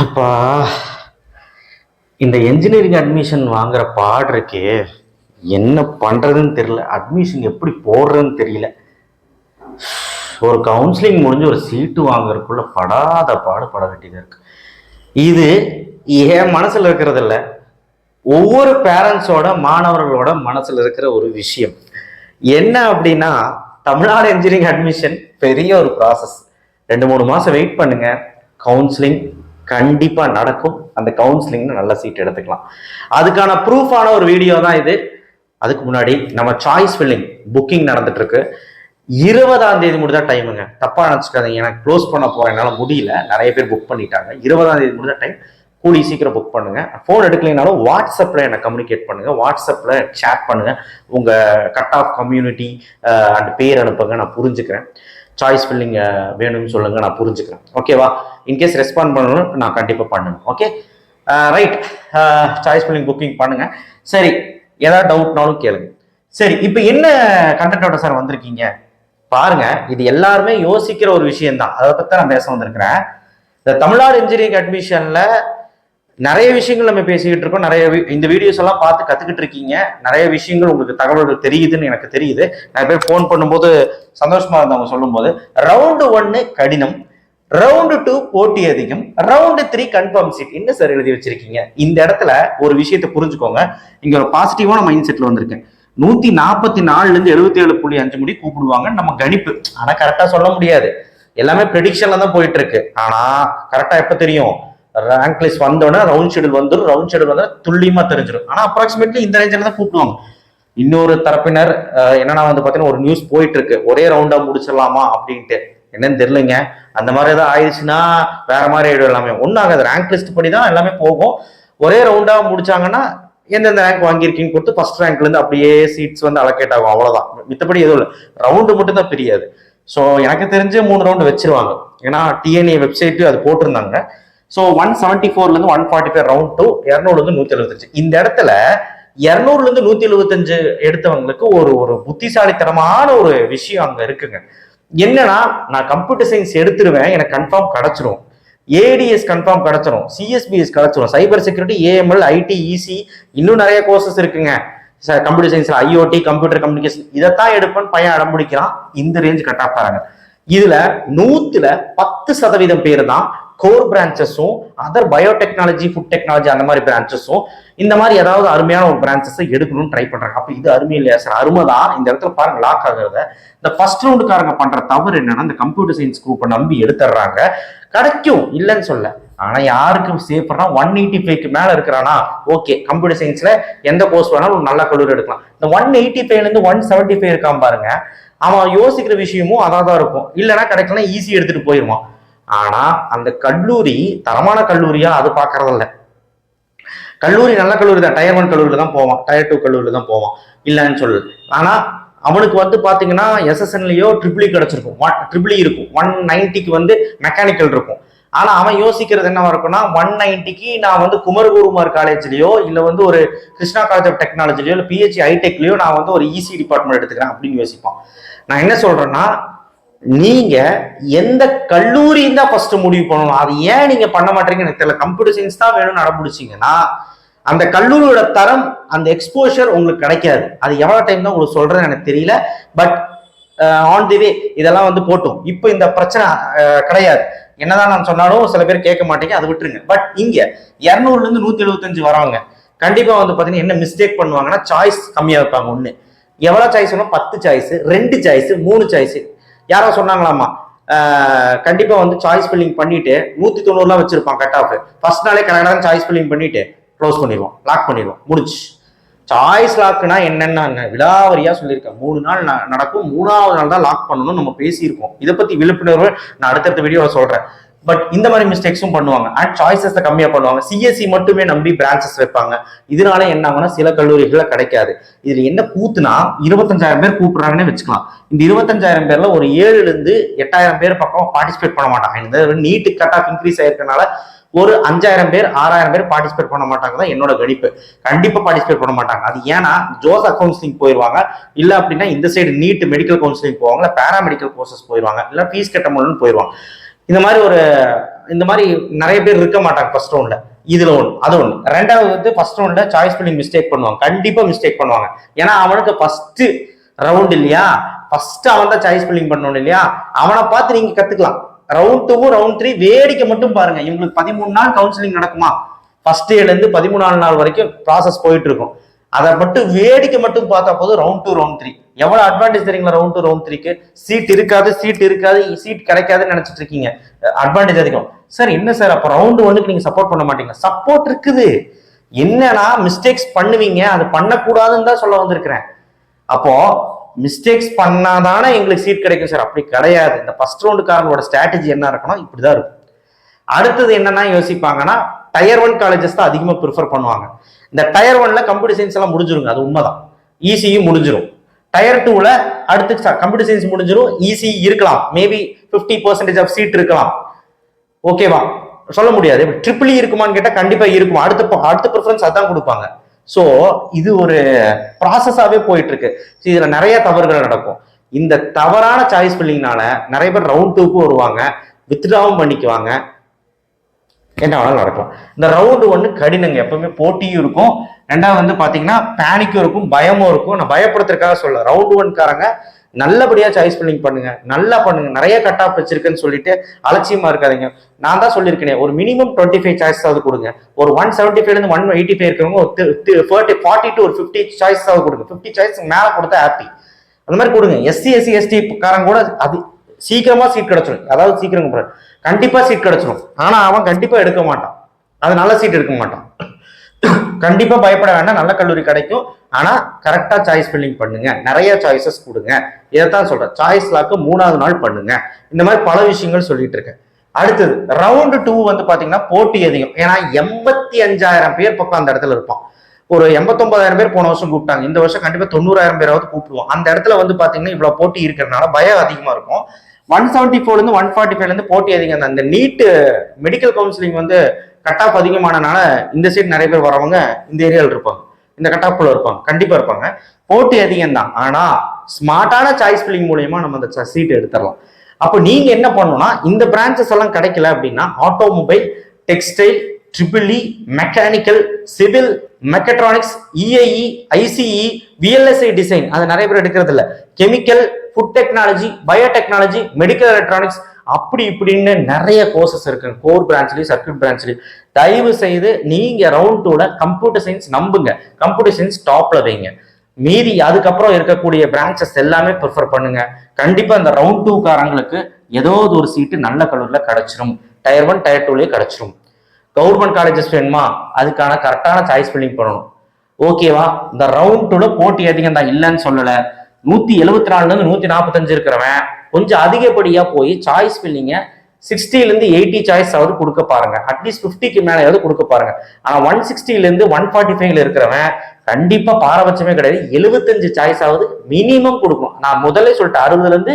அப்பா இந்த engineering admission வாங்குற பாடு என்ன பண்ணுறதுன்னு தெரியல. அட்மிஷன் எப்படி போடுறதுன்னு தெரியல. ஒரு கவுன்சிலிங் முடிஞ்சு ஒரு சீட்டு வாங்குறதுக்குள்ள படாத பாடு பட வேண்டியதாக இருக்கு. இது என் மனசில் இருக்கிறதில்ல ஒவ்வொரு பேரண்ட்ஸோட மாணவர்களோட மனசில் இருக்கிற ஒரு விஷயம். என்ன அப்படின்னா தமிழ்நாடு இன்ஜினியரிங் அட்மிஷன் பெரிய ஒரு ப்ராசஸ் ரெண்டு மூணு மாதம் வெயிட் பண்ணுங்க. கவுன்சிலிங் கண்டிப்பாக நடக்கும். அந்த கவுன்சிலிங்கில் நல்ல சீட் எடுத்துக்கலாம். அதுக்கான ப்ரூஃபான ஒரு வீடியோ தான் இது. அதுக்கு முன்னாடி நம்ம சாய்ஸ் ஃபில்லிங் புக்கிங் நடந்துட்டு இருக்கு இருபதாம் தேதி முடிஞ்சா டைமுங்க தப்பா நினச்சிக்காதீங்க. எனக்கு க்ளோஸ் பண்ண போறேன். என்னால் முடியல. நிறைய பேர் புக் பண்ணிட்டாங்க. இருபதாம் தேதி முடிஞ்ச டைம் கூடி சீக்கிரம் புக் பண்ணுங்க. ஃபோன் எடுக்கலைனாலும் வாட்ஸ்அப்பில் என்னை கம்யூனிகேட் பண்ணுங்க. வாட்ஸ்அப்பில் சேட் பண்ணுங்க. உங்க கட் ஆஃப் கம்யூனிட்டி அண்ட் பேர் அனுப்புங்க. நான் புரிஞ்சுக்கிறேன். சாய்ஸ் ஃபில்லிங் வேணும்னு சொல்லுங்க நான் புரிஞ்சுக்கிறேன். ஓகேவா இன்கேஸ் ரெஸ்பாண்ட் பண்ணணும் நான் கண்டிப்பாக பண்ணணும் okay right choice filling booking பண்ணுங்க. சரி. ஏதாவது டவுட்னாலும் கேளுங்க. சரி. இப்போ என்ன கண்டென்ட்டோட சார் வந்திருக்கீங்க? பாருங்க. இது எல்லாருமே யோசிக்கிற ஒரு விஷயம் தான் அதை தான் நான் பேச வந்திருக்கிறேன். இந்த தமிழ்நாடு இன்ஜினியரிங் அட்மிஷனில் நிறைய விஷயங்கள் நம்ம பேசிக்கிட்டு இருக்கோம். நிறைய இந்த வீடியோஸ் எல்லாம் பார்த்து கத்துக்கிட்டு இருக்கீங்க. நிறைய விஷயங்கள் உங்களுக்கு தகவல்கள் தெரியுதுன்னு எனக்கு தெரியுது. நிறைய பேர் ஃபோன் பண்ணும்போது சந்தோஷமா இருந்தவங்க சொல்லும்போது ரவுண்டு ஒன்னு கடினம் ரவுண்டு டூ போட்டி அதிகம் ரவுண்டு த்ரீ கன்ஃபார்ம் சீட் என்ன சார் எழுதி வச்சிருக்கீங்க? இந்த இடத்துல ஒரு விஷயத்தை புரிஞ்சுக்கோங்க. இங்க ஒரு பாசிட்டிவான மைண்ட் செட்ல வந்திருக்கேன் நூத்தி நாற்பத்தி நாலுல இருந்து எழுபத்தி ஏழு புள்ளி அஞ்சு முடி கூப்பிடுவாங்க நம்ம கணிப்பு. ஆனா கரெக்டா சொல்ல முடியாது. எல்லாமே ப்ரெடிக்ஷன்ல தான் போயிட்டு இருக்கு. ஆனா கரெக்டா எப்ப தெரியும்? ரேங்க் லிஸ்ட் வந்தோடனே ரவுண்ட் ஷெடியூல் வந்துடும் ரவுண்ட் ஷெடியூல் வந்தால் துல்லியமாக தெரிஞ்சிடும் ஆனால் அப்ராக்சிமேட்லி இந்த ரேஞ்சில் தான் கூப்பிடுவாங்க. இன்னொரு தரப்பினர் என்னன்னா வந்து பார்த்தீங்கன்னா ஒரு நியூஸ் போயிட்டு இருக்கு ஒரே ரவுண்டாக முடிச்சிடலாமா அப்படின்ட்டு. என்னன்னு தெரியலங்க. அந்த மாதிரி ஏதாவது ஆயிடுச்சுன்னா வேற மாதிரி ஆயிடும் எல்லாமே. ஒன்றும் ஆகாது. ரேங்க் லிஸ்ட் படி தான் எல்லாமே போகும். ஒரே ரவுண்டாக முடிச்சாங்கன்னா எந்தெந்த ரேங்க் வாங்கியிருக்கீங்கன்னு கொடுத்து ஃபர்ஸ்ட் ரேங்க்லேருந்து அப்படியே சீட்ஸ் வந்து அலோகேட் ஆகும். அவ்வளோதான் மித்தபடி எதுவும் இல்லை. ரவுண்டு மட்டும் தான் பிரியாது. ஸோ எனக்கு தெரிஞ்சு மூணு ரவுண்டு வச்சிருவாங்க. ஏன்னா டிஎன்ஏ வெப்சைட்டு அது போட்டிருந்தாங்க. So one seventy ஃபோர்லேருந்து one forty five round two இரநூறுலேருந்து நூற்றி எழுபத்தஞ்சு. இந்த இடத்துல இரநூறுலேருந்து நூற்றி எழுபத்தஞ்சு எடுத்தவங்களுக்கு ஒரு ஒரு புத்திசாலித்தனமான ஒரு விஷயம் அங்கே இருக்குங்க. என்னன்னா நான் கம்ப்யூட்டர் சயின்ஸ் எடுத்துருவேன் எனக்கு கன்ஃபார்ம் கிடைச்சிரும். ஏடிஎஸ் கன்ஃபார்ம் கிடச்சிரும். சிஎஸ்பிஎஸ் கிடச்சிரும். Cyber security AML IT EC இன்னும் நிறைய கோர்சஸ் இருக்குங்க. கம்ப்யூட்டர் சயின்ஸ்ல ஐஓடி கம்ப்யூட்டர் கம்யூனிகேஷன் இதைத்தான் எடுப்பேன்னு பையன் அடம்பிடிக்கிறான். இந்த ரேஞ்ச் கட் ஆஃப் ஆகிறாங்க இதுல நூத்துல பத்து சதவீதம் பேர் தான் கோர் பிரான்ச்சஸும் அதர் பயோடெக்னாலஜி ஃபுட் டெக்னாலஜி அந்த மாதிரி பிரான்ச்சஸும் இந்த மாதிரி ஏதாவது அருமையான ஒரு பிரான்ச்சஸை எடுக்கணும்னு ட்ரை பண்றாங்க. அப்போ இது அருமை இல்லையா சார் அருமை தான். இந்த இடத்துல பாருங்க லாக் ஆகுறத. இந்த ஃபர்ஸ்ட் ரவுண்டுக்காரங்க பண்ற தவறு என்னன்னா இந்த கம்ப்யூட்டர் சயின்ஸ் குரூப்பை நம்பி எடுத்துடுறாங்க. கிடைக்கும் இல்லைன்னு சொல்ல ஆனா யாருக்கு சேஃப்னா ஒன் எயிட்டி ஃபைவ்க்கு மேல இருக்கிறானா? ஓகே கம்ப்யூட்டர் சயின்ஸ்ல எந்த கோர்ஸ் வேணாலும் ஒரு நல்ல கல்லூரி எடுக்கலாம். இந்த ஒன் எயிட்டி ஃபைவ்ல இருந்து ஒன் செவன்ட்டி ஃபைவ் இருக்கான் பாருங்க. அவன் யோசிக்கிற விஷயமும் அதான் தான் இருக்கும். இல்லைன்னா கிடைக்கலாம் ஈஸி எடுத்துட்டு போயிடுவான் ஆனா அந்த கல்லூரி தரமான கல்லூரியா அது பாக்குறதில்ல. கல்லூரி நல்ல கல்லூரி தான் டயர் ஒன் கல்லூரியில தான் போவான். டயர் டூ கல்லூரியில தான் போவான். இல்லைன்னு சொல்லு ஆனா அவனுக்கு வந்து பாத்தீங்கன்னா எஸ்எஸ்என்லயோ ட்ரிபிளி e கிடைச்சிருக்கும். ஒன் ட்ரிபிளி e இருக்கும். ஒன் நைன்ட்டிக்கு வந்து மெக்கானிக்கல் இருக்கும். ஆனா அவன் யோசிக்கிறது என்னவா இருக்கும்னா ஒன் நைன்ட்டிக்கு நான் வந்து குமரகுருமார் காலேஜ்லயோ இல்ல வந்து ஒரு கிருஷ்ணா காலேஜ் ஆஃப் டெக்னாலஜிலயோ இல்ல பிஹெச்சி ஹைடெக்லயோ நான் வந்து ஒரு இசி டிபார்ட்மெண்ட் எடுத்துக்கிறேன் அப்படின்னு யோசிப்பான். நான் என்ன சொல்றேன்னா நீங்க எந்த கல்லூரியும் தான் ஃபர்ஸ்ட் முடிவு பண்ணணும். அது ஏன் நீங்க பண்ண மாட்டீங்கன்னு எனக்கு தெரியல. கம்ப்யூட்டர் சயின்ஸ் தான் வேணும்னு அடம்பிடிச்சிங்கன்னா அந்த கல்லூரியோட தரம் அந்த எக்ஸ்போஷர் உங்களுக்கு கிடைக்காது. அது எவ்வளவு டைம் தான் உங்களுக்கு சொல்றேன்னு எனக்கு தெரியல. பட் ஆன் தி வே இதெல்லாம் வந்து போட்டோம். இப்போ இந்த பிரச்சனை கிடையாது. என்னதான் நான் சொன்னாலும் சில பேர் கேட்க மாட்டீங்க. அது விட்டுருங்க. பட் இங்க இரநூறுல இருந்து நூத்தி எழுபத்தஞ்சு வரவங்க கண்டிப்பா வந்து பாத்தீங்கன்னா என்ன மிஸ்டேக் பண்ணுவாங்கன்னா சாய்ஸ் கம்மியா வைப்பாங்க. ஒண்ணு எவ்வளவு சாய்ஸ் வேணும் பத்து சாய்ஸ் ரெண்டு சாய்ஸ் மூணு சாய்ஸ் யாரோ சொன்னாங்களாமா கண்டிப்பா வந்து சாய்ஸ் ஃபில்லிங் பண்ணிட்டு நூத்தி தொண்ணூறுலாம் வச்சிருப்பான் கட் ஆஃப் ஃபர்ஸ்ட் நாளே கரெக்டாக சாய்ஸ் ஃபில்லிங் பண்ணிட்டு க்ளோஸ் பண்ணிடுவோம் லாக் பண்ணிடுவோம் முடிச்சு சாய்ஸ் லாக்னா என்னென்ன விலாவரியா சொல்லியிருக்கேன். மூணு நாள் நடக்கும். மூணாவது நாள் தான் லாக் பண்ணணும்னு நம்ம பேசியிருக்கோம். இதை பத்தி விழிப்புணர்வு நான் அடுத்தடுத்த வீடியோவில் சொல்றேன். பட் இந்த மாதிரி மிஸ்டேக்ஸும் பண்ணுவாங்க. அண்ட் சாய்ஸஸ் கம்மியா பண்ணுவாங்க. சிஎஸ்சி மட்டுமே நம்பி பிரான்ச்சஸ் வைப்பாங்க. இதனால என்ன ஆகும்னா சில கல்லூரிகளில் கிடைக்காது. இதுல என்ன கூத்துனா இருபத்தஞ்சாயிரம் பேர் கூப்பிடுறாங்கன்னு வச்சுக்கலாம். இந்த இருபத்தஞ்சாயிரம் பேர்ல ஒரு ஏழுல இருந்து எட்டாயிரம் பேர் பக்கம் பார்ட்டிசிபேட் பண்ண மாட்டாங்க. இந்த நீட்டு கட் ஆஃப் இன்க்ரீஸ் ஆயிருக்கனால ஒரு அஞ்சாயிரம் பேர் ஆறாயிரம் பேர் பார்ட்டிசிபேட் பண்ண மாட்டாங்க. தான் என்னோட கணிப்பு. கண்டிப்பா பார்ட்டிசிபேட் பண்ண மாட்டாங்க. அது ஏன்னா ஜோஸ் கவுன்சிலிங் போயிருவாங்க. இல்ல அப்படின்னா இந்த சைடு நீட் மெடிக்கல் கவுன்சிலிங் போவாங்க. இல்ல பேராமெடிக்கல் கோர்சஸ் போயிருவாங்க. இல்ல ஃபீஸ் கட்ட முடியும்னு போயிருவாங்க. இந்த மாதிரி ஒரு இந்த மாதிரி நிறைய பேர் இருக்க மாட்டாங்க ஃபர்ஸ்ட் ரவுண்ட்ல இதுல ஒன்று அது ஒன்று ரெண்டாவது வந்து ஃபர்ஸ்ட் ரவுண்ட்ல சாய்ஸ் பண்ணி மிஸ்டேக் பண்ணுவாங்க. கண்டிப்பா மிஸ்டேக் பண்ணுவாங்க. ஏன்னா அவனுக்கு ஃபர்ஸ்ட் ரவுண்ட் இல்லையா? ஃபர்ஸ்ட் அவன் தான் சாய்ஸ் பில்லிங் பண்ணணும் இல்லையா? அவனை பார்த்து நீங்க கத்துக்கலாம். ரவுண்ட் டூவும் ரவுண்ட் த்ரீ வேடிக்கை மட்டும் பாருங்க. இவங்களுக்கு பதிமூணு நாள் கவுன்சிலிங் நடக்குமா? ஃபர்ஸ்ட் இயர்லேருந்து பதிமூணாவது நாள் வரைக்கும் ப்ராசஸ் போயிட்டு இருக்கும். அதை மட்டும் வேடிக்கை மட்டும் பார்த்தா போதும். ரவுண்ட் டூ ரவுண்ட் த்ரீ எவ்வளவு அட்வான்டேஜ் தெரியுங்களா ரவுண்ட் டூ ரவுண்ட் த்ரீக்கு சீட் இருக்காது சீட் இருக்காது சீட் கிடைக்காதுன்னு நினைச்சிட்டு இருக்கீங்க. அட்வான்டேஜ் அதிகம். சார் என்ன சார் அப்ப ரவுண்ட் ஒன்னுக்கு நீங்க சப்போர்ட் பண்ண மாட்டீங்க சப்போர்ட் இருக்குது. என்னன்னா மிஸ்டேக்ஸ் பண்ணுவீங்க. அது பண்ணக்கூடாதுன்னு தான் சொல்ல வந்திருக்கிறேன். அப்போ மிஸ்டேக்ஸ் பண்ணாதானே எங்களுக்கு சீட் கிடைக்கும் சார் அப்படி கிடையாது. இந்த ஃபர்ஸ்ட் ரவுண்டுக்காரங்களோட ஸ்ட்ராட்டஜி என்ன இருக்கணும்? இப்படிதான் இருக்கும். அடுத்தது என்னன்னா யோசிப்பாங்கன்னா டயர் ஒன் காலேஜஸ் தான் அதிகமாக ப்ரிஃபர் பண்ணுவாங்க. இந்த டயர் ஒன்ல கம்ப்யூட்டர் சயின்ஸ் எல்லாம் முடிஞ்சிருங்க. அது உண்மைதான். ஈஸியும் முடிஞ்சிடும் டயர் டூல அடுத்து கம்ப்யூட்டர் சயின்ஸ் முடிஞ்சிடும் ஈஸி இருக்கலாம். Maybe fifty percentage of seat இருக்கலாம். ஓகேவா சொல்ல முடியாது. ட்ரிபிள் e இருக்குமான்னு கேட்டால் கண்டிப்பா இருக்கும். அடுத்த அடுத்த ப்ரிஃபரன்ஸ் அதான் கொடுப்பாங்க. ஸோ இது ஒரு ப்ராசஸாகவே போயிட்டு இருக்கு இதில் நிறைய தவறுகள் நடக்கும். இந்த தவறான சாய்ஸ் பில்லிங்னால நிறைய பேர் ரவுண்ட் டூக்கு வருவாங்க. வித்ட்ராவும் பண்ணிக்குவாங்க. என்ன வேணாலும் நடக்கும். இந்த ரவுண்டு ஒன்று கடினங்க. எப்பவுமே போட்டியும் இருக்கும். ரெண்டாவது வந்து பாத்தீங்கன்னா பேனிக்கும் இருக்கும் பயமும் இருக்கும். நான் பயப்படுத்துறதுக்காக சொல்ல ரவுண்டு ஒன்காரங்க நல்லபடியா சாய்ஸ் பில்லிங் பண்ணுங்க. நல்லா பண்ணுங்க. நிறைய கட் ஆஃப் வச்சிருக்குன்னு சொல்லிட்டு அலட்சியமா இருக்காதீங்க. நான் தான் சொல்லியிருக்கேன் ஒரு மினிமம் டுவெண்ட்டி ஃபைவ் சாய்ஸாவது கொடுங்க. ஒரு ஒன் செவன்ட்டி ஃபைவ்ல இருந்து ஒன் எயிட்டி ஃபைவ் இருக்கவங்க ஒரு ஃபார்ட்டி ஃபார்ட்டி டு ஒரு ஃபிஃப்டி சாய்ஸாவது கொடுங்க. ஃபிஃப்டி சாய்ஸ் மேல கொடுத்தா ஹாப்பி அந்த மாதிரி கொடுங்க. எஸ்சி எஸ்சி எஸ்டி காரங்க கூட அது சீக்கிரமா சீட் கிடைச்சிடும் அதாவது சீக்கிரம் கண்டிப்பா சீட் கிடைச்சிடும் ஆனா அவன் கண்டிப்பா எடுக்க மாட்டான். அது நல்ல சீட் எடுக்க மாட்டான். கண்டிப்பாக பயப்பட வேண்டாம். நல்ல கல்லூரி கிடைக்கும். ஆனால் கரெக்டாக சாய்ஸ் ஃபில்லிங் பண்ணுங்க. நிறைய சாய்ஸஸ் கொடுங்க. இதைத்தான் சொல்கிறேன் சாய்ஸ் லாக்கு மூணாவது நாள் பண்ணுங்க. இந்த மாதிரி பல விஷயங்கள் சொல்லிட்டு இருக்கேன். அடுத்தது ரவுண்டு டூ வந்து பார்த்தீங்கன்னா போட்டி அதிகம். ஏன்னா எண்பத்தி அஞ்சாயிரம் பேர் பக்கம் அந்த இடத்துல இருப்பான். ஒரு எண்பத்தொன்பதாயிரம் பேர் போன வருஷம் கூப்பிட்டாங்க. இந்த வருஷம் கண்டிப்பாக தொண்ணூறாயிரம் பேராவது கூப்பிடுவோம். அந்த இடத்துல வந்து பார்த்தீங்கன்னா இவ்வளோ போட்டி இருக்கிறதுனால பயம் அதிகமாக இருக்கும். ஒன் செவன்ட்டி ஃபோர்லேருந்து ஒன் ஃபார்ட்டி ஃபைவ்லேருந்து போட்டி அதிகம் அந்த நீட்டு மெடிக்கல் கவுன்சிலிங் வந்து கட் ஆஃப் அதிகமானனால இந்த சைடு நிறைய பேர் வரவங்க இந்த ஏரியாவில் இருப்பாங்க. இந்த கட் ஆஃப்ல இருப்பாங்க. கண்டிப்பா இருப்பாங்க. போட்டி அதிகம் தான் ஆனா ஸ்மார்ட்டான சாய்ஸ் ஃபில்லிங் மூலயமா நம்ம அந்த சீட் எடுத்துடலாம். அப்போ நீங்க என்ன பண்ணணும்னா இந்த பிரான்ச்சஸ் எல்லாம் கிடைக்கல அப்படின்னா automobile textile triple E mechanical civil mechatronics EIE ICE VLSI design அதை நிறைய பேர் எடுக்கிறது இல்லை chemical food technology biotechnology medical electronics அப்படி இப்படின்னு நிறைய கோர்சஸ் இருக்கு. கோர் பிரான்ச்லயும் சர்க்கியூட் பிரான்ச்லயும் தயவு செய்து நீங்க ரவுண்ட் டூல கம்ப்யூட்டர் சயின்ஸ் நம்புங்க. கம்ப்யூட்டர் சயின்ஸ் டாப்ல வைங்க. மீதி அதுக்கப்புறம் இருக்கக்கூடிய பிரான்ச்சஸ் எல்லாமே ப்ரிஃபர் பண்ணுங்க. கண்டிப்பா இந்த ரவுண்ட் டூக்காரங்களுக்கு ஏதோ ஒரு சீட்டு நல்ல கல்லூரில கிடைச்சிரும். டயர் ஒன் டயர் டூலயே கிடைச்சிரும். கவர்மெண்ட் காலேஜஸ் வேணுமா? அதுக்கான கரெக்டான சாய்ஸ் ஃபில்லிங் பண்ணணும். ஓகேவா இந்த ரவுண்ட் டூல போட்டி அதிகம் தான் இல்லைன்னு சொல்லல. நூத்தி எழுபத்தி நாலுல இருந்து நூத்தி நாற்பத்தஞ்சு இருக்கிறவன். கொஞ்சம் அதிகப்படியாக போய் சாய்ஸ் ஃபில்லிங்க சிக்ஸ்டிலேருந்து எயிட்டி சாய்ஸ் அவர் கொடுக்க பாருங்க. அட்லீஸ்ட் ஃபிஃப்டிக்கு மேலேயாவது கொடுக்க பாருங்க. ஆனால் ஒன் சிக்ஸ்டிலேருந்து ஒன் ஃபார்ட்டி ஃபைவ்ல இருக்கிறவன் கண்டிப்பாக பாரபட்சமே கிடையாது. எழுபத்தஞ்சு சாய்ஸாவது மினிமம் கொடுக்கும் நான் முதல்ல சொல்லிட்டேன் அறுபதுலேருந்து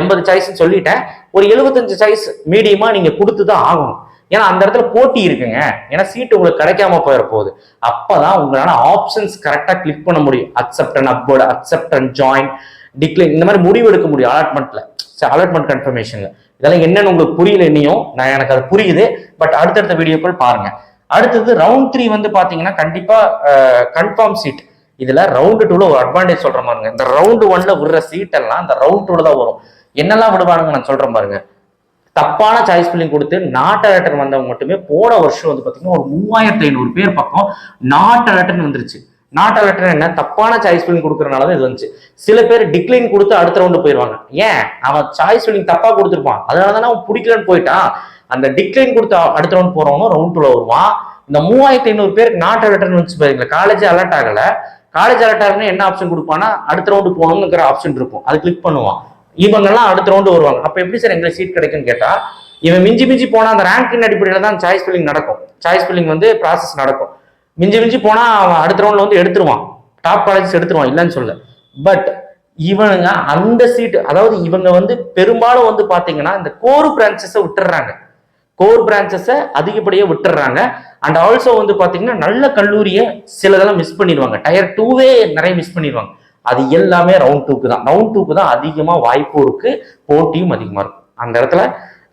எண்பது சாய்ஸ்ன்னு சொல்லிட்டேன். ஒரு எழுபத்தஞ்சு சாய்ஸ் மீடியமாக நீங்கள் கொடுத்து தான் ஆகணும். ஏன்னா அந்த இடத்துல போட்டி இருக்குங்க. ஏன்னா சீட்டு உங்களுக்கு கிடைக்காம போயிட போகுது. அப்பதான் உங்களால் ஆப்ஷன்ஸ் கரெக்டாக கிளிக் பண்ண முடியும். Accept and upward accept and join decline இந்த மாதிரி முடிவு எடுக்க முடியும் அலாட்மெண்ட்ல அலாட்மெண்ட் கன்ஃபர்மேஷன்ல இதெல்லாம் என்னன்னு உங்களுக்கு புரியல இன்னையும் நான் எனக்கு அது புரியுது. பட் அடுத்தடுத்த வீடியோக்கள் பாருங்க. அடுத்தது ரவுண்ட் த்ரீ வந்து பாத்தீங்கன்னா கண்டிப்பா கன்ஃபார்ம் சீட் இதுல ரவுண்டு டூல ஒரு அட்வான்டேஜ் சொல்ற பாருங்க இந்த ரவுண்டு ஒன்ல விடுற சீட் எல்லாம் அந்த ரவுண்ட் டூல தான் வரும். என்னெல்லாம் விடுவானுங்க நான் சொல்றேன் பாருங்க. தப்பான சாய்ஸ் பில்லிங் கொடுத்து நாட் அலர்டன் வந்தவங்க மட்டுமே போன வருஷம் வந்து பாத்தீங்கன்னா ஒரு மூவாயிரத்தி ஐநூறு பேர் பக்கம் நாட் அலர்டன் வந்துருச்சு. நாட் அலர்டன் என்ன? தப்பான சாய்ஸ் ஃபில்லிங் கொடுக்கறனால தான் இது வந்துச்சு. சில பேர் டிக்ளைன் கொடுத்து அடுத்த ரவுண்டு போயிடுவாங்க ஏன்? அவன் சாய்ஸ் ஃபில்லிங் தப்பா கொடுத்துருப்பான். அதனால தானே அவன் பிடிக்கலன்னு போயிட்டான் அந்த டிக்ளைன் கொடுத்து அடுத்த ரவுண்ட் போறவனும் ரவுண்ட் டூல வருவான். இந்த மூவாயிரத்தி ஐநூறு பேருக்கு நாட் அலர்ட்னு வந்துச்சு பாருங்களா. காலேஜ் அலர்ட் ஆகல. காலேஜ் அலர்ட் ஆகணும்னா என்ன ஆப்ஷன் கொடுப்பானா அடுத்த ரவுண்டு போகணுங்கிற ஆப்ஷன் இருக்கும். அது கிளிக் பண்ணுவான். இவங்கெல்லாம் அடுத்த ரவுண்டு வருவாங்க. அப்ப எப்படி சார் எங்களுக்கு சீட் கிடைக்கும்னு கேட்டா இவன் மிஞ்சி மிஞ்சி போனா அந்த ரேங்கின் அடிப்படையில தான் சாய்ஸ் ஃபில்லிங் நடக்கும். சாய்ஸ் ஃபில்லிங் வந்து ப்ராசஸ் நடக்கும். மிஞ்சி மிஞ்சி போனா அவன் அடுத்த ரவுண்ட்ல வந்து எடுத்துருவான். டாப் காலேஜஸ் எடுத்துருவான் இல்லைன்னு சொல்ல பட் இவனுங்க அந்த சீட்டு அதாவது இவங்க வந்து பெரும்பாலும் வந்து பாத்தீங்கன்னா இந்த கோர் பிரான்ச்சஸை விட்டுறாங்க. கோர் பிரான்ச்சஸை அதிகப்படியாக விட்டுறாங்க. அண்ட் ஆல்சோ வந்து பாத்தீங்கன்னா நல்ல கல்லூரியை சிலதெல்லாம் மிஸ் பண்ணிடுவாங்க. டயர் டூவே நிறைய மிஸ் பண்ணிடுவாங்க. அது எல்லாமே ரவுண்ட் டூக்கு தான். ரவுண்ட் டூக்கு தான் அதிகமாக வாய்ப்பும் இருக்கு. போட்டியும் அதிகமாக இருக்கும். அந்த இடத்துல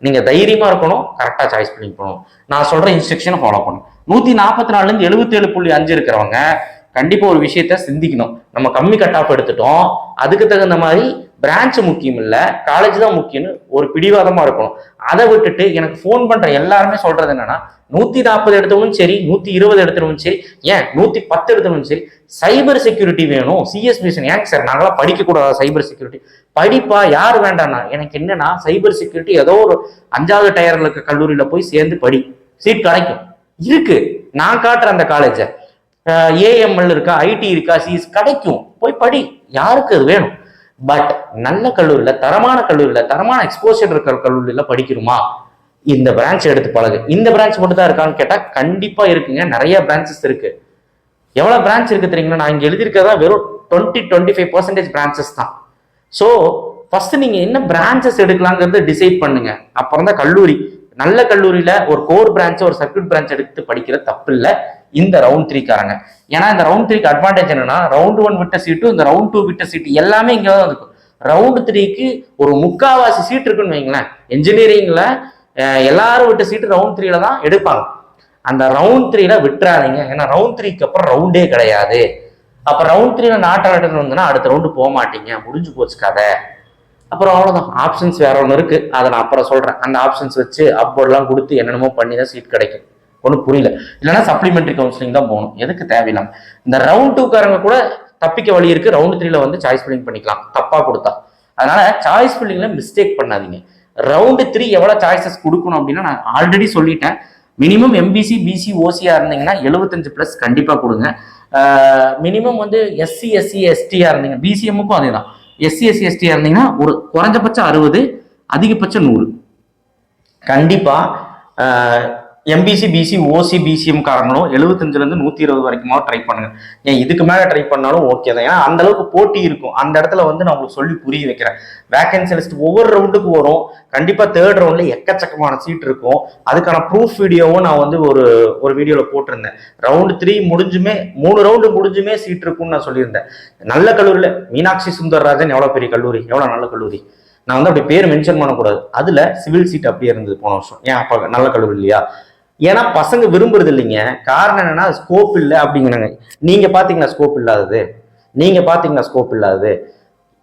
நீங்க தைரியமா இருக்கணும். கரெக்டா சாய்ஸ் பண்ணி போகணும் நான் சொல்ற இன்ஸ்ட்ரக்ஷனை ஃபாலோ பண்ணணும் நூத்தி நாற்பத்தி நாலுல இருந்து எழுபத்தேழு புள்ளி அஞ்சு இருக்கிறவங்க கண்டிப்பா ஒரு விஷயத்த சிந்திக்கணும். நம்ம கம்மி கட் ஆஃப் எடுத்துட்டோம். அதுக்கு தகுந்த மாதிரி பிரான்ச் முக்கியம் இல்ல. காலேஜ் தான் முக்கியம்னு ஒரு பிடிவாதமா இருக்கணும். அதை விட்டுட்டு எனக்கு ஃபோன் பண்ற எல்லாருமே சொல்றது என்னன்னா நூத்தி நாற்பது எடுத்தவனும் சரி நூத்தி இருபது எடுத்தவனும் சரி ஏன் நூத்தி பத்து எடுத்தவனும் சரி சைபர் செக்யூரிட்டி வேணும். சிஎஸ் மிஷன் ஏங்க சார் நாங்களாம் படிக்க கூடாதா சைபர் செக்யூரிட்டி படிப்பா யார் வேண்டாம்னா எனக்கு என்னன்னா சைபர் செக்யூரிட்டி ஏதோ ஒரு அஞ்சாவது டயர்ல இருக்க கல்லூரியில போய் சேர்ந்து படி. சீட் கிடைக்கும் இருக்கு. நான் காட்டுறேன் அந்த காலேஜை ஏஎம்எல் இருக்கா ஐடி இருக்கா சிஎஸ் கிடைக்கும். போய் படி. யாருக்கு அது வேணும்? பட் நல்ல கல்லூரியில் தரமான கல்லூரியில் தரமான எக்ஸ்போஷர் இருக்கிற கல்லூரியில் படிக்கணுமா? இந்த பிரான்ச் எடுத்து பழகு. இந்த பிரான்ச் மட்டும் தான் இருக்கான்னு கேட்டால் கண்டிப்பாக இருக்குங்க. நிறைய பிரான்ச்சஸ் இருக்கு. எவ்வளோ பிரான்ச் இருக்கு தெரியுங்களா? நான் இங்கே எழுதியிருக்கிறதா வெறும் twenty twenty five percentage branches தான். ஸோ ஃபர்ஸ்ட் நீங்கள் என்ன பிரான்ச்சஸ் எடுக்கலாங்கிறத டிசைட் பண்ணுங்க. அப்புறம் தான் கல்லூரி. நல்ல கல்லூரியில ஒரு கோர் பிரான்ச் ஒரு சர்க்யூட் பிரான்ச் எடுத்து படிக்கிற தப்பு இல்லை இந்த ரவுண்ட் த்ரீக்காரங்க ஏன்னா இந்த ரவுண்ட் த்ரீக்கு அட்வான்டேஜ் என்னன்னா ரவுண்ட் ஒன் விட்ட சீட்டு இந்த ரவுண்ட் டூ விட்ட சீட்டு எல்லாமே இங்கே தான் இருக்கும். ரவுண்ட் த்ரீக்கு ஒரு முக்காவாசி சீட் இருக்குன்னு வைங்களேன். இன்ஜினியரிங்ல எல்லாரும் விட்ட சீட்டு ரவுண்ட் த்ரீல தான் எடுப்பாங்க. அந்த ரவுண்ட் த்ரீல விட்டுறாதீங்க. ஏன்னா ரவுண்ட் த்ரீக்கு அப்புறம் ரவுண்டே கிடையாது. அப்ப ரவுண்ட் த்ரீல நாட் அலர்ட் வந்ததுன்னா அடுத்த ரவுண்டு போக மாட்டீங்க. முடிஞ்சு போச்சு கதை. அப்புறம் அவ்வளோதான் ஆப்ஷன்ஸ் வேற ஒன்று இருக்கு. அதை நான் அப்புறம் சொல்கிறேன் அந்த ஆப்ஷன்ஸ் வச்சு அப்போர்டெலாம் கொடுத்து என்னென்னமோ பண்ணி தான் சீட் கிடைக்கும். ஒன்றும் புரியல. இல்லைன்னா சப்ளிமெண்ட்ரி கவுன்சிலிங் தான் போகணும். எதுக்கு தேவையில்லாம? இந்த ரவுண்ட் டூக்காரங்க கூட தப்பிக்க வழி இருக்கு. ரவுண்ட் த்ரீல வந்து சாய்ஸ் ஃபில்லிங் பண்ணிக்கலாம். தப்பாக கொடுத்தா. அதனால சாய்ஸ் ஃபில்லிங்கில் மிஸ்டேக் பண்ணாதீங்க. ரவுண்டு த்ரீ எவ்வளோ சாய்ஸஸ் கொடுக்கணும் அப்படின்னா நான் ஆல்ரெடி சொல்லிட்டேன். மினிமம் எம்பிசி பிசி ஓசியா இருந்தீங்கன்னா எழுபத்தஞ்சு ப்ளஸ் கண்டிப்பாக கொடுங்க. மினிமம் வந்து எஸ்சி எஸ்சி எஸ்டியா இருந்தீங்க. பிசிஎம்முக்கும் அதே தான் எஸ்சி எஸ்சி எஸ்டியா இருந்தீங்கன்னா ஒரு குறைஞ்சபட்சம் அறுபது அதிகபட்சம் நூறு. கண்டிப்பா எம்பிசி பிசி ஓசி பிசிஎம் காரங்களும் எழுபத்தஞ்சுல நூற்றி இருபது வரைக்குமா ட்ரை பண்ணுங்க. ஏன் இதுக்கு மேலே ட்ரை பண்ணாலும் ஓகே தான். ஏன்னா அந்த அளவுக்கு போட்டி இருக்கும். அந்த இடத்துல வந்து நான் உங்களுக்கு சொல்லி புரிய வைக்கிறேன். வேகன்சி லிஸ்ட் ஒவ்வொரு ரவுண்டுக்கு வரும். கண்டிப்பாக தேர்ட் ரவுண்டில் எக்கச்சக்கமான சீட் இருக்கும். அதுக்கான ப்ரூஃப் வீடியோவும் நான் வந்து ஒரு ஒரு வீடியோவில் போட்டிருந்தேன். ரவுண்டு த்ரீ முடிஞ்சுமே மூணு ரவுண்டு முடிஞ்சுமே சீட் இருக்கும்னு நான் சொல்லியிருந்தேன். நல்ல கல்லூரியில் மீனாட்சி சுந்தரராஜன் எவ்வளோ பெரிய கல்லூரி? எவ்வளோ நல்ல கல்லூரி? நான் வந்து அப்படி பேர் மென்ஷன் பண்ணக்கூடாது. அதில் சிவில் சீட் அப்படியே இருந்தது போன வருஷம். ஏன் அப்போ நல்ல கல்லூரி இல்லையா? ஏன்னா பசங்க விரும்புறது இல்லைங்க. காரணம் என்னன்னா ஸ்கோப் இல்லை அப்படிங்கிறாங்க. நீங்க பாத்தீங்களா ஸ்கோப் இல்லாதது. நீங்க பாத்தீங்களா ஸ்கோப் இல்லாதது.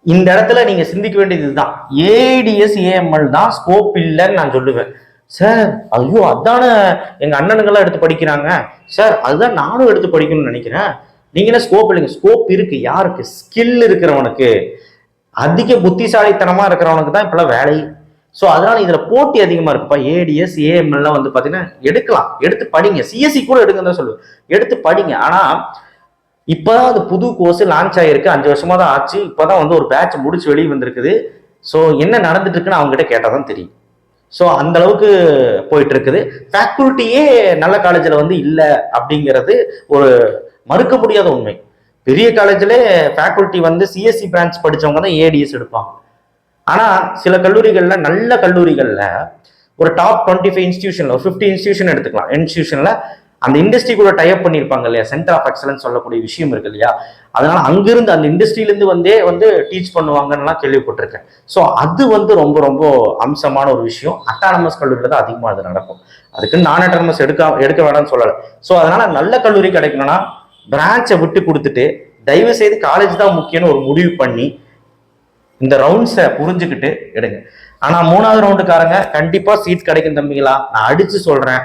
இந்த இடத்துல நீங்க சிந்திக்க வேண்டியது இதுதான். ஏடிஎஸ் ஏஎம்எல் தான் ஸ்கோப் இல்லைன்னு நான் சொல்லுவேன். சார் ஐயோ அதானே எங்க அண்ணனுங்கெல்லாம் எடுத்து படிக்கிறாங்க. சார் அதுதான் நானும் எடுத்து படிக்கணும்னு நினைக்கிறேன். நீங்க என்ன ஸ்கோப் இல்லைங்க. ஸ்கோப் இருக்கு. யாருக்கு? ஸ்கில் இருக்கிறவனுக்கு. அதிக புத்திசாலித்தனமா இருக்கிறவனுக்கு தான் இப்பெல்லாம் வேலை. ஸோ அதனால இதுல போட்டி அதிகமா இருக்குப்பா ஏடிஎஸ் ஏஎம்எல்லாம் வந்து பாத்தீங்கன்னா எடுக்கலாம். எடுத்து படிங்க. சிஎஸ்சி கூட எடுங்கன்னு தான் சொல்லுவேன். எடுத்து படிங்க. ஆனா இப்பதான் அது புது கோர்ஸ் லான்ச் ஆகிருக்கு அஞ்சு வருஷமா தான் ஆச்சு. இப்பதான் வந்து ஒரு பேட்ச் முடிச்சு வெளியே வந்திருக்குது. ஸோ என்ன நடந்துட்டு இருக்குன்னு அவங்க கிட்ட கேட்டால் தான் தெரியும். ஸோ அந்த அளவுக்கு போயிட்டு இருக்குது ஃபேக்கல்ட்டியே நல்ல காலேஜில் வந்து இல்லை அப்படிங்கிறது ஒரு மறுக்க முடியாத உண்மை. பெரிய காலேஜில் ஃபேக்கல்ட்டி வந்து சிஎஸ்சி பிரான்ச் படிச்சவங்க தான் ஏடிஎஸ் எடுப்பாங்க. ஆனால் சில கல்லூரிகளில் நல்ல கல்லூரிகளில் ஒரு டாப் டுவெண்ட்டி ஃபைவ் இன்ஸ்டியூஷனில் ஒரு ஃபிஃப்டி இன்ஸ்டியூஷன் எடுத்துக்கலாம். இன்ஸ்டியூஷனில் அந்த இண்டஸ்ட்ரி கூட டைப் பண்ணியிருப்பாங்க இல்லையா? சென்டர் ஆஃப் எக்ஸலன்ஸ் சொல்லக்கூடிய விஷயம் இருக்கு இல்லையா? அதனால அங்கிருந்து அந்த இண்டஸ்ட்ரியிலேருந்து வந்தே வந்து டீச் பண்ணுவாங்கன்னுலாம் கேள்விப்பட்டிருக்கேன். ஸோ அது வந்து ரொம்ப ரொம்ப அம்சமான ஒரு விஷயம். அட்டானமஸ் கல்லூரியில் தான் அதிகமாக அது நடக்கும். அதுக்கு நான் அட்டானமஸ் எடுக்க எடுக்க வேணாம்னு சொல்லலை. ஸோ அதனால நல்ல கல்லூரி கிடைக்கணும்னா பிரான்ச்சை விட்டு கொடுத்துட்டு தயவு செய்து காலேஜ் தான் முக்கியம்னு ஒரு முடிவு பண்ணி இந்த ரவுண்ட்ஸை புரிஞ்சுக்கிட்டு எடுங்க. ஆனால் மூணாவது ரவுண்டுக்காரங்க கண்டிப்பாக சீட் கிடைக்கும் தம்பிங்களா நான் அடித்து சொல்கிறேன்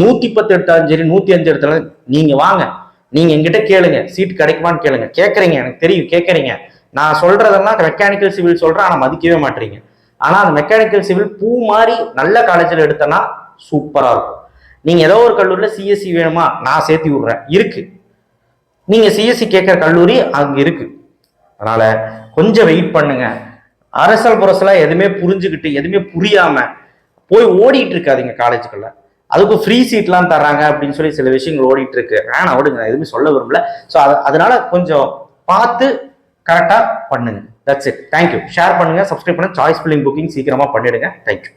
நூற்றி பத்து எடுத்தாலும் சரி நூற்றி அஞ்சு எடுத்தாலும் நீங்கள் வாங்க. நீங்கள் எங்கிட்ட கேளுங்க சீட் கிடைக்குமான்னு கேளுங்க. கேட்குறீங்க எனக்கு தெரியும் கேட்குறீங்க நான் சொல்கிறதெல்லாம் மெக்கானிக்கல் சிவில் சொல்கிறேன் ஆனால் மதிக்கவே மாட்டீங்க. ஆனால் அந்த மெக்கானிக்கல் சிவில் பூ மாதிரி நல்ல காலேஜில் எடுத்தனா சூப்பராக இருக்கும். நீங்கள் ஏதோ ஒரு கல்லூரியில் சிஎஸ்சி வேணுமா நான் சேர்த்தி விடுறேன். இருக்குது நீங்கள் சிஎஸ்சி கேட்குற கல்லூரி அங்கே இருக்குது அதனால் கொஞ்சம் வெயிட் பண்ணுங்க. அரசல் புரசலாக எதுவுமே புரிஞ்சுக்கிட்டு எதுவுமே புரியாம போய் ஓடிட்டு இருக்காதிங்க காலேஜுக்குள்ள அதுக்கு ஃப்ரீ சீட்லாம் தர்றாங்க அப்படின்னு சொல்லி சில விஷயங்கள் ஓடிட்டு இருக்கு. வேணாம் ஓடுங்க எதுவுமே சொல்ல விரும்பல. ஸோ அதனால கொஞ்சம் பார்த்து கரெக்டாக பண்ணுங்க. That's it thank you share பண்ணுங்க சப்ஸ்கிரைப் பண்ணுங்க சாய்ஸ் ஃபில்லிங் புக்கிங் சீக்கிரமா பண்ணிடுங்க. Thank you